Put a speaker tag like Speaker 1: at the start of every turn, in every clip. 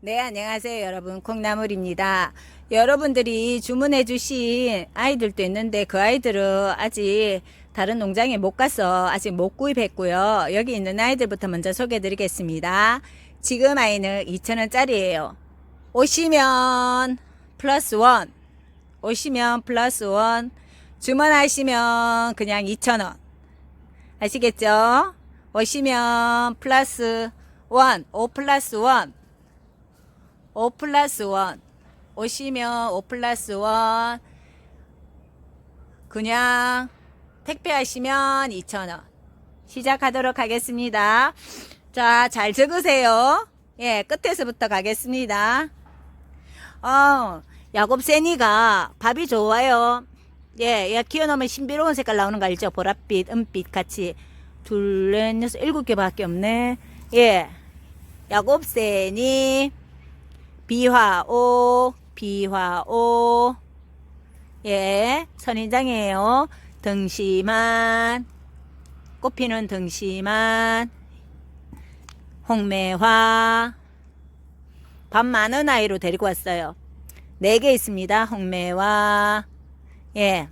Speaker 1: 네, 안녕하세요, 여러분. 콩나물입니다. 여러분들이 주문해 주신 아이들도 있는데 그 아이들은 아직 다른 농장에 못 가서 아직 못 구입했고요. 여기 있는 아이들부터 먼저 소개해 드리겠습니다. 지금 아이는 2,000원짜리예요. 오시면 플러스 원. 오시면 플러스 원. 주문하시면 그냥 2,000원. 아시겠죠? 오시면 플러스 원. 5 플러스 원. 5 플러스 1 오시면 5 플러스 1 그냥 택배하시면 2,000원. 시작하도록 하겠습니다. 자 잘 적으세요. 예 끝에서부터 가겠습니다. 어 야곱새니가 밥이 좋아요. 예, 얘 키워놓으면 신비로운 색깔 나오는 거 알죠? 보랏빛 은빛 같이. 둘 넷 여섯 일곱 개밖에 없네. 예. 야곱새니 비화오, 비화오. 예, 선인장이에요. 등심한, 꽃피는 등심한, 홍매화. 밥 많은 아이로 데리고 왔어요. 네 개 있습니다. 홍매화. 예.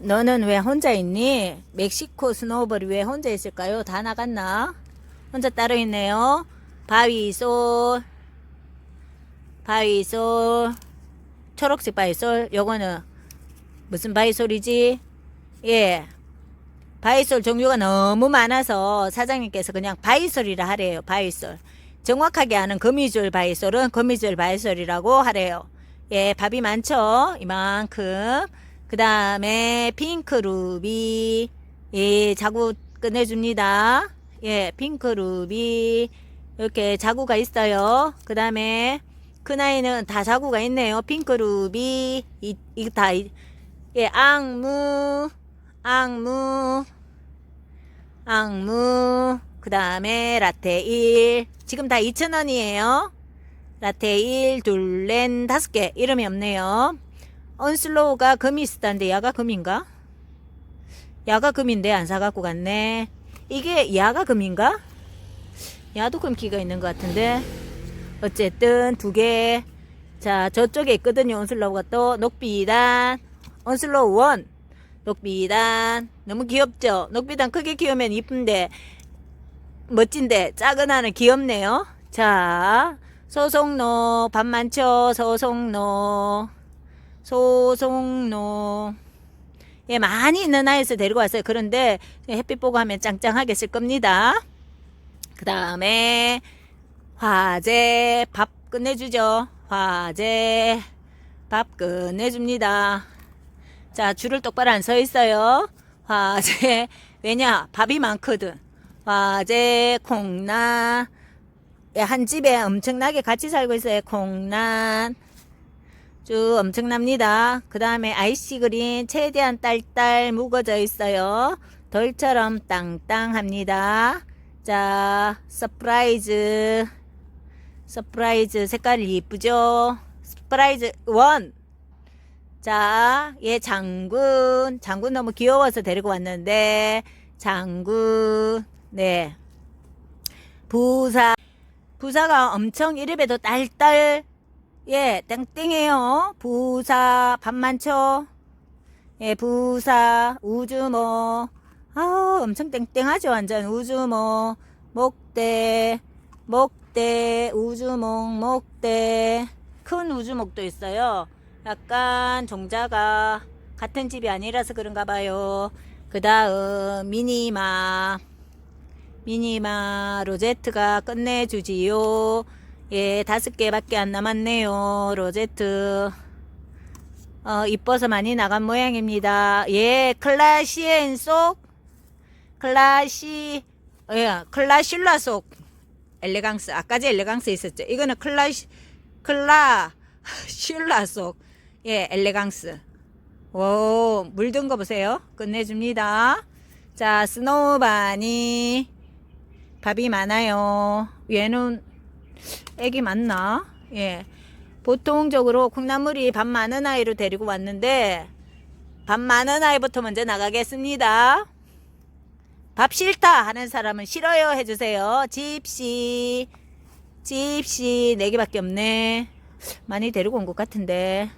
Speaker 1: 너는 왜 혼자 있니? 멕시코 스노우볼이 왜 혼자 있을까요? 다 나갔나? 혼자 따로 있네요. 바위솔. 바이솔 초록색 바이솔 요거는 무슨 바이솔이지? 예. 바이솔 종류가 너무 많아서 사장님께서 그냥 바이솔이라 하래요 바이솔. 정확하게 아는 거미줄 바이솔은 거미줄 바이솔이라고 하래요. 예 밥이 많죠? 이만큼. 그 다음에 핑크 루비. 예 자구 끝내줍니다. 예 핑크 루비. 이렇게 자구가 있어요. 그 다음에 큰 아이는 다 자구가 있네요. 핑크 루비, 이, 이거 다, 이- 예, 앙무, 앙무, 앙무, 그 다음에 라테 1. 지금 다 2,000원이에요. 라테 1, 둘, 넷, 다섯 개. 이름이 없네요. 언슬로우가 금이 있었다는데 야가 금인가? 야가 금인데 안 사갖고 갔네. 이게 야가 금인가? 야도 금기가 있는 것 같은데. 어쨌든 두 개. 자, 저쪽에 있거든요. 온슬로우가 또 녹비단. 온슬로우 원. 녹비단. 너무 귀엽죠? 녹비단 크게 키우면 이쁜데 멋진데 작은 아는 귀엽네요. 자, 소송로 밥 많죠? 소송로. 소송로. 예, 많이 있는 아이에서 데리고 왔어요. 그런데 햇빛 보고 하면 짱짱하게 쓸 겁니다. 그 다음에 화재 밥 끝내주죠. 화재 밥 끝내줍니다. 자 줄을 똑바로 안 서 있어요. 화재 왜냐 밥이 많거든. 화재 콩난 예, 한 집에 엄청나게 같이 살고 있어요. 콩난 쭉 엄청납니다. 그 다음에 아이시 그린 최대한 딸딸 묵어져 있어요. 돌처럼 땅땅합니다. 자, 서프라이즈. 서프라이즈 색깔이 이쁘죠? 서프라이즈 원. 자, 얘 장군. 장군 너무 귀여워서 데리고 왔는데, 장군. 네. 부사. 부사가 엄청 이름에도 딸딸. 예, 땡땡해요. 부사, 밥 많죠? 예, 부사, 우주모. 아우, 엄청 땡땡하죠. 완전 우주모, 목대, 목 대, 우주목, 목대. 큰 우주목도 있어요. 약간 종자가 같은 집이 아니라서 그런가 봐요. 그 다음, 미니마. 미니마 로제트가 끝내주지요. 예, 다섯 개밖에 안 남았네요. 로제트. 어, 이뻐서 많이 나간 모양입니다. 예, 클라시엔 속. 클라시, 예, 클라슐라 속. 엘레강스. 아까지 엘레강스 있었죠. 이거는 클라시, 클라 슐라 속. 예, 엘레강스. 오, 물든 거 보세요. 끝내줍니다. 자, 스노우바니. 밥이 많아요. 얘는 애기 맞나? 예. 보통적으로 콩나물이 밥 많은 아이로 데리고 왔는데 밥 많은 아이부터 먼저 나가겠습니다. 밥 싫다 하는 사람은 싫어요 해주세요. 집시 집시 4개밖에 없네. 많이 데리고 온 것 같은데.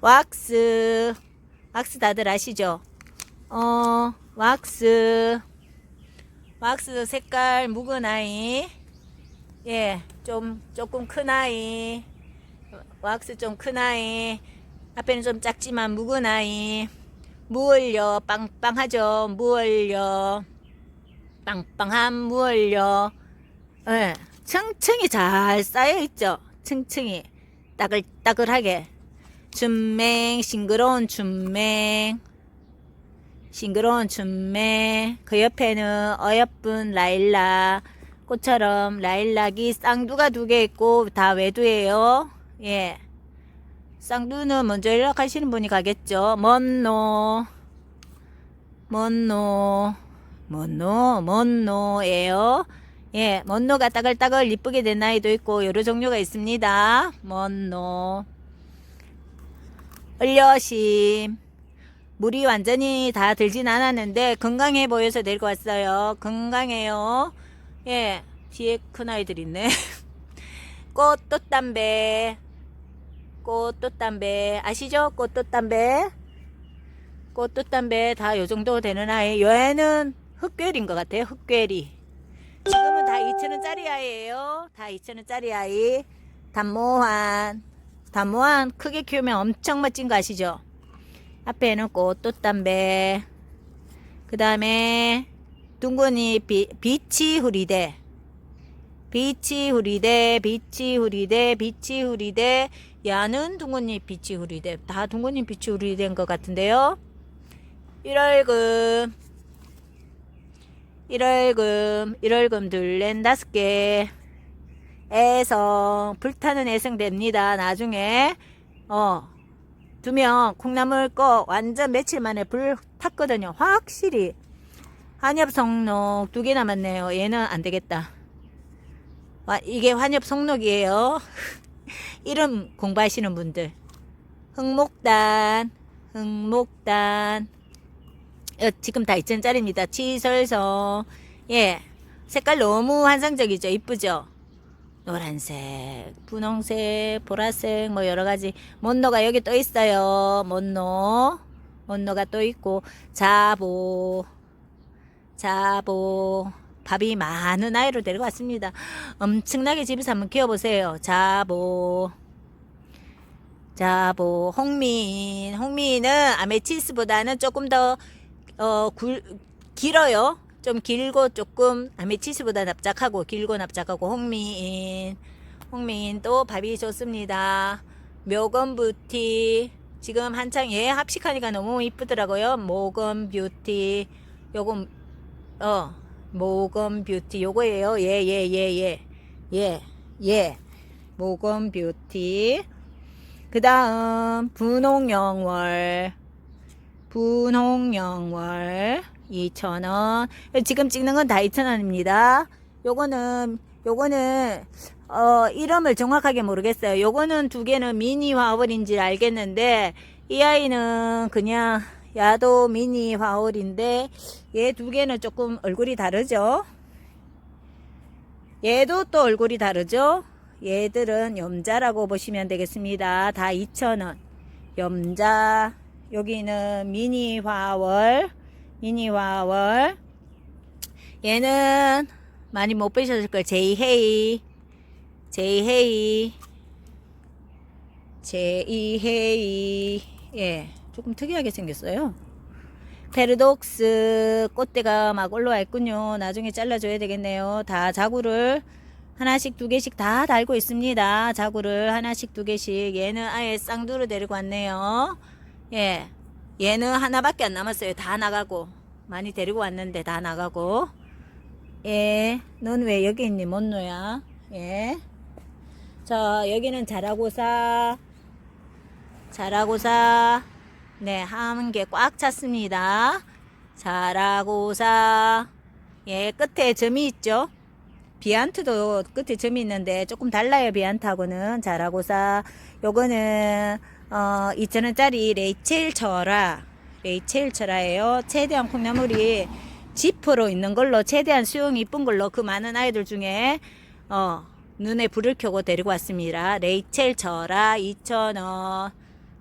Speaker 1: 왁스. 왁스 다들 아시죠? 어, 왁스. 왁스 색깔 묵은 아이. 예, 좀, 조금 큰 아이. 왁스 좀 큰 아이. 앞에는 좀 작지만 묵은 아이. 무얼려, 빵빵하죠? 무얼려. 빵빵한 무얼려. 예, 층층이 잘 쌓여 있죠? 층층이. 따글따글하게. 춘맹, 싱그러운 춘맹. 싱그러운 춘매 그 옆에는 어여쁜 라일락 꽃처럼 라일락이 쌍두가 두 개 있고 다 외두예요 예 쌍두는 먼저 연락하시는 분이 가겠죠 먼노 먼노 먼노 먼노예요 예 먼노가 따글따글 이쁘게 된 아이도 있고 여러 종류가 있습니다 먼노 얼려심 물이 완전히 다 들진 않았는데 건강해 보여서 데리고 왔어요. 건강해요. 예, 뒤에 큰 아이들 있네. 꽃꽃담배, 꽃꽃담배 아시죠? 꽃꽃담배, 꽃꽃담배 다 요 정도 되는 아이. 얘는 흑괴리인 것 같아요. 흑괴리. 지금은 다 2천원짜리 아이예요. 다 2천원짜리 아이. 단모한, 단모한 크게 키우면 엄청 멋진 거 아시죠? 앞에는 꽃꽃담배 그 다음에 둥근이 비, 비치 후리대 비치 후리대 비치 후리대 비치 후리대 야는 둥근잎 비치 후리대 다 둥근잎 비치 후리대인 것 같은데요 1월금 1월금 1월금 둘렌 다섯 개 애성 불타는 애성 됩니다 나중에 어 두면 콩나물 꺼 완전 며칠 만에 불 탔거든요. 확실히. 한엽 성록 두 개 남았네요. 얘는 안 되겠다. 와, 이게 환엽 성록이에요. 이름 공부하시는 분들. 흑목단, 흑목단. 어, 지금 다 2천짜리입니다. 치설성. 예. 색깔 너무 환상적이죠. 이쁘죠? 노란색, 분홍색, 보라색 뭐 여러 가지 mon노가 여기 또 있어요. mon노. mon노가 또 있고 자보. 자보. 밥이 많은 아이로 데리고 왔습니다. 엄청나게 집에서 한번 키워보세요. 자보. 자보. 홍민. 홍민은 아메치스보다는 조금 더, 어, 굴, 길어요. 좀 길고 조금 아메치스보다 납작하고 길고 납작하고 홍미인. 홍미인 또 밥이 좋습니다. 묘건 뷰티. 지금 한창 얘 합식하니까 너무 이쁘더라고요. 모건 뷰티. 요거 어 모건 뷰티. 요거예요. 예 예 예 예. 예예. 모건 뷰티. 그 다음 분홍영월 분홍영월 2,000원. 지금 찍는 건 다 2,000원입니다. 요거는, 요거는, 어, 이름을 정확하게 모르겠어요. 요거는 두 개는 미니 화월인지 알겠는데, 이 아이는 그냥 야도 미니 화월인데, 얘 두 개는 조금 얼굴이 다르죠? 얘도 또 얼굴이 다르죠? 얘들은 염자라고 보시면 되겠습니다. 다 2,000원. 염자. 여기는 미니 화월. 미니와월 얘는 많이 못 보셨을 거예요. 제이헤이 제이헤이 제이헤이 예 조금 특이하게 생겼어요. 페르독스 꽃대가 막 올라와 있군요. 나중에 잘라줘야 되겠네요. 다 자구를 하나씩 두 개씩 다 달고 있습니다. 자구를 하나씩 두 개씩 얘는 아예 쌍두로 데리고 왔네요. 예. 얘는 하나밖에 안 남았어요. 다 나가고. 많이 데리고 왔는데 다 나가고. 예. 넌 왜 여기 있니? 못노야. 예. 자, 여기는 자라고사. 자라고사. 네, 한 개 꽉 찼습니다. 자라고사. 예, 끝에 점이 있죠? 비안트도 끝에 점이 있는데 조금 달라요, 비안트하고는. 자라고사. 요거는 어, 2,000원짜리 레이첼 철화. 레이첼 철화예요. 최대한 콩나물이 지퍼로 있는 걸로 최대한 수영이 이쁜 걸로 그 많은 아이들 중에 어, 눈에 불을 켜고 데리고 왔습니다. 레이첼 저라 2,000원.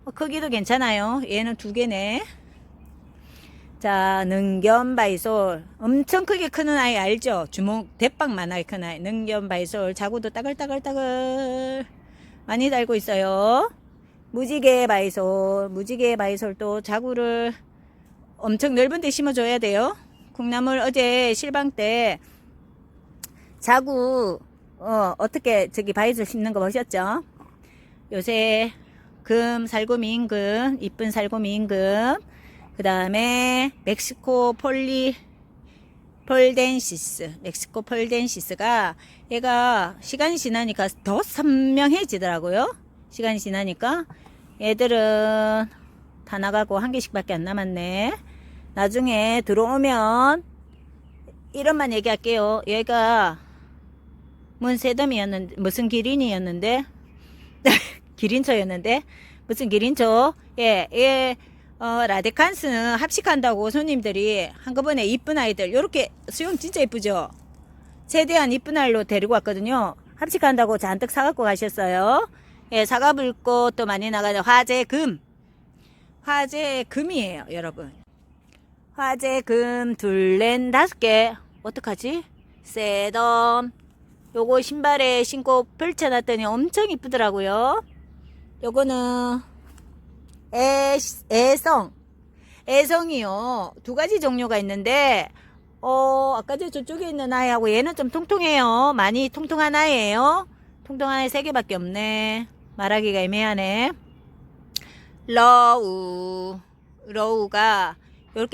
Speaker 1: 어, 크기도 괜찮아요. 얘는 두 개네. 자, 능견바이솔. 엄청 크게 크는 아이 알죠? 주먹 대빵만하게 큰 아이. 능견바이솔. 자구도 따글따글따글 많이 달고 있어요. 무지개 바이솔. 무지개 바이솔도 자구를 엄청 넓은 데 심어줘야 돼요. 콩나물 어제 실방 때 자구 어, 어떻게 저기 바이솔 심는 거 보셨죠? 요새 금 살구미 임금 이쁜 살구미 임금 그 다음에 멕시코 폴리 폴덴시스 멕시코 폴덴시스가 얘가 시간이 지나니까 더 선명해지더라고요 시간이 지나니까 얘들은 다 나가고 한 개씩밖에 안 남았네. 나중에 들어오면 이런만 얘기할게요. 얘가 문세덤이었는데 무슨 기린이었는데? 기린초였는데? 무슨 기린초? 예, 예, 어, 라데칸스는 합식한다고 손님들이 한꺼번에 이쁜 아이들 요렇게 수영 진짜 이쁘죠? 최대한 이쁜 아이로 데리고 왔거든요. 합식한다고 잔뜩 사갖고 가셨어요 예, 사과 불꽃 또 많이 나가는 화재금 화재금이에요 여러분 화재금 둘렌 다섯 개 어떡하지 세덤 요거 신발에 신고 펼쳐놨더니 엄청 이쁘더라고요 요거는 애, 애성. 애성이요. 두 가지 종류가 있는데, 어, 아까 저 저쪽에 있는 아이하고 얘는 좀 통통해요. 많이 통통한 아이예요. 통통한 아이 세 개밖에 없네. 말하기가 애매하네. 러우. 러우가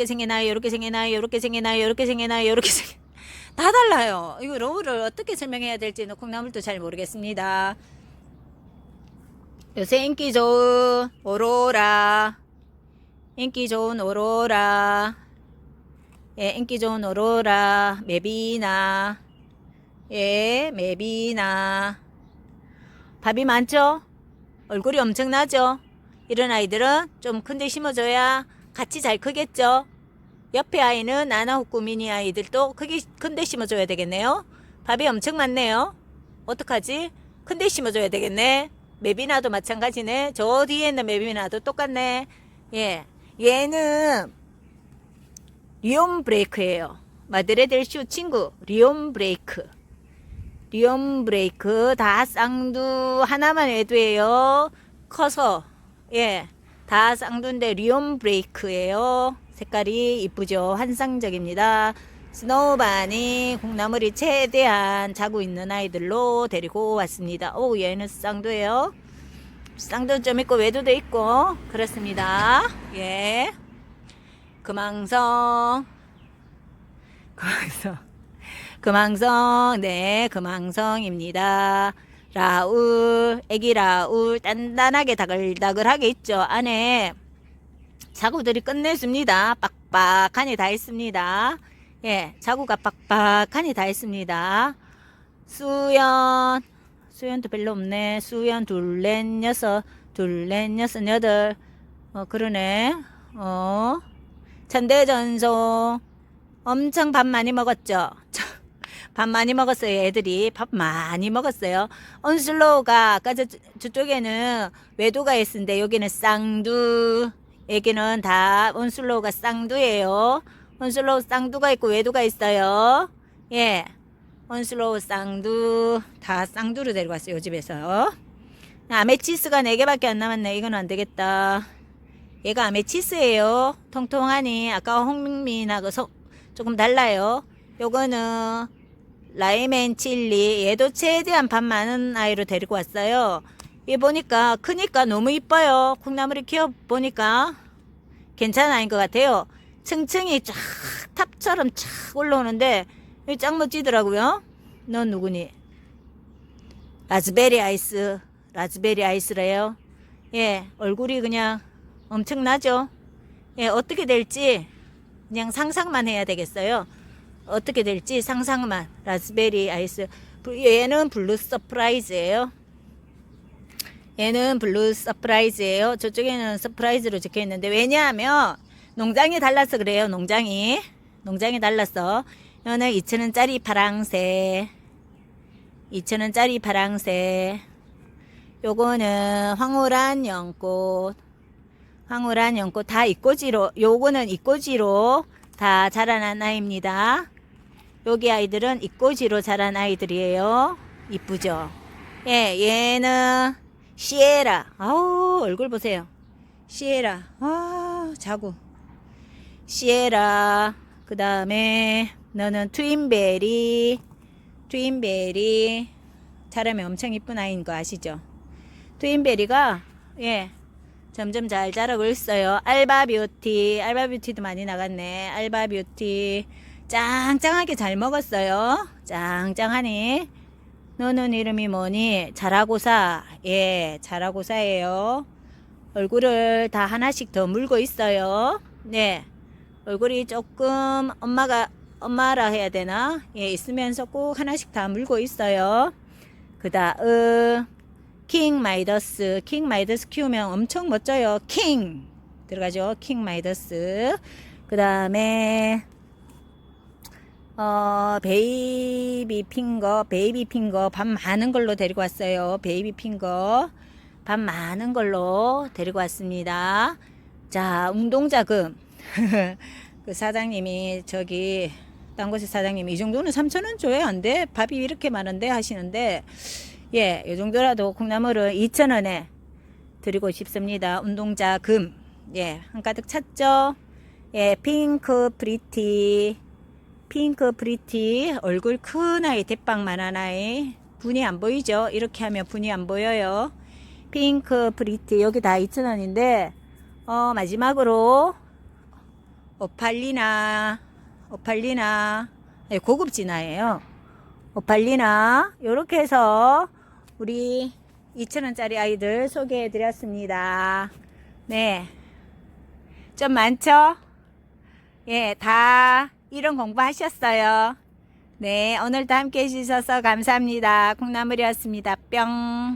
Speaker 1: 생긴 아이, 요렇게 생긴 아이, 요렇게 생긴 아이, 요렇게 생긴 다 달라요. 이거 러우를 어떻게 설명해야 될지는 콩나물도 잘 모르겠습니다. 요새 인기 좋은 오로라. 인기 좋은 오로라. 예 인기 좋은 오로라. 메비나. 예 메비나. 밥이 많죠 얼굴이 엄청나죠 이런 아이들은 좀 큰데 심어줘야 같이 잘 크겠죠 옆에 아이는 나나후꾸 미니 아이들도 크게 큰데 심어줘야 되겠네요 밥이 엄청 많네요 어떡하지 큰데 심어줘야 되겠네 메비나도 마찬가지네. 저 뒤에 있는 메비나도 똑같네. 예. 얘는 리온 브레이크예요. 마드레델 슈 친구 리온 브레이크. 리온 브레이크 다 쌍두 하나만 애도예요. 커서 예. 다 쌍두인데 리온 브레이크예요. 색깔이 이쁘죠. 환상적입니다. 스노우반이 콩나물이 최대한 자고 있는 아이들로 데리고 왔습니다. 오, 얘는 쌍두예요. 쌍두 좀 있고 외두도 있고 그렇습니다. 예. 금왕성. 금왕성. 금왕성. 네, 금왕성입니다. 라울, 애기 라울, 단단하게 다글다글하게 있죠. 안에 자구들이 끝냈습니다. 빡빡하니 다 있습니다. 예, 자구가 빡빡하니 다 했습니다. 수연, 수연도 별로 없네. 수연 둘넷 여섯, 둘넷 여섯 여덟. 어, 그러네. 어, 천대전송. 엄청 밥 많이 먹었죠? 밥 많이 먹었어요, 애들이. 밥 많이 먹었어요. 온슬로우가 아까 저, 저쪽에는 외도가 있는데 여기는 쌍두. 여기는 다 온슬로우가 쌍두예요. 온슬로우 쌍두가 있고 외두가 있어요. 예. 온슬로우 쌍두 다 쌍두로 데리고 왔어요. 요 집에서. 아메치스가 4개밖에 안 남았네. 이건 안 되겠다. 얘가 아메치스예요. 통통하니 아까 홍민하고 서, 조금 달라요. 요거는 라이멘 칠리 얘도 최대한 밥 많은 아이로 데리고 왔어요. 얘 보니까 크니까 너무 이뻐요. 콩나물이 키워 보니까 괜찮은 아이인 것 같아요. 층층이 쫙 탑처럼 쫙 올라오는데 짱 멋지더라고요. 넌 누구니? 라즈베리 아이스. 라즈베리 아이스래요. 예, 얼굴이 그냥 엄청나죠? 예, 어떻게 될지 그냥 상상만 해야 되겠어요. 어떻게 될지 상상만. 라즈베리 아이스. 얘는 블루 서프라이즈예요. 얘는 블루 서프라이즈예요. 저쪽에는 서프라이즈로 적혀 있는데 왜냐하면 농장이 달라서 그래요. 농장이. 농장이 달라서. 이거는 2,000원짜리 파랑색. 2,000원짜리 파랑새. 요거는 황홀한 연꽃. 황홀한 연꽃 다 이꼬지로, 요거는 이꼬지로 다 자라난 아이입니다. 여기 아이들은 이꼬지로 자란 아이들이에요. 이쁘죠? 예, 얘는 시에라. 아우, 얼굴 보세요. 시에라. 아, 자구. 시에라. 그 다음에 너는 트윈베리. 트윈베리. 자라면 엄청 이쁜 아이인 거 아시죠? 트윈베리가, 예, 점점 잘 자라고 있어요. 알바 뷰티. 알바 뷰티도 많이 나갔네. 알바 뷰티. 짱짱하게 잘 먹었어요. 짱짱하니. 너는 이름이 뭐니? 잘하고사. 예, 잘하고사예요. 얼굴을 다 하나씩 더 물고 있어요. 네. 얼굴이 조금 엄마가 엄마라 해야 되나? 예, 있으면서 꼭 하나씩 다 물고 있어요. 그 다음 킹 마이더스. 킹 마이더스 키우면 엄청 멋져요. 킹 들어가죠. 킹 마이더스. 그 다음에 어 베이비 핑거, 베이비 핑거 밥 많은 걸로 데리고 왔어요. 베이비 핑거 밥 많은 걸로 데리고 왔습니다. 자, 운동자금. 그 사장님이 저기 딴 곳의 사장님이 이 정도는 3,000원 줘야 안 돼? 밥이 이렇게 많은데 하시는데 예, 이 정도라도 콩나물을 2,000원에 드리고 싶습니다. 운동자 금. 예, 한가득 찼죠? 예, 핑크 프리티. 핑크 프리티. 얼굴 큰 아이, 대빵만한 아이. 분이 안 보이죠? 이렇게 하면 분이 안 보여요. 핑크 프리티. 여기 다 2,000원인데, 어, 마지막으로, 오팔리나, 오팔리나, 네, 고급 진화예요. 오팔리나, 요렇게 해서, 우리 2,000원짜리 아이들 소개해 드렸습니다. 네. 좀 많죠? 예, 다 이런 공부하셨어요. 네, 오늘도 함께 해주셔서 감사합니다. 콩나물이었습니다. 뿅.